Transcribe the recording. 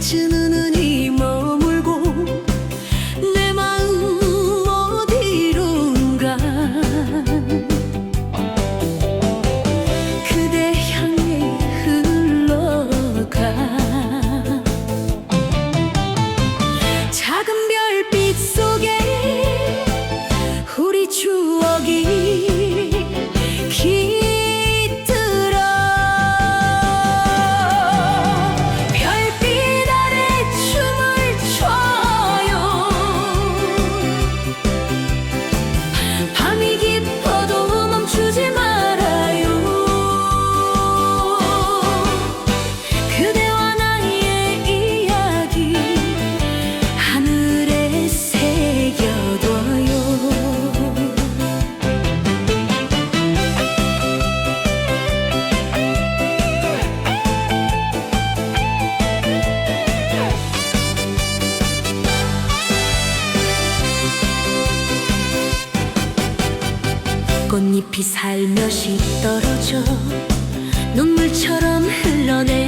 saçını 꽃잎이 살며시 떨어져 눈물처럼 그리운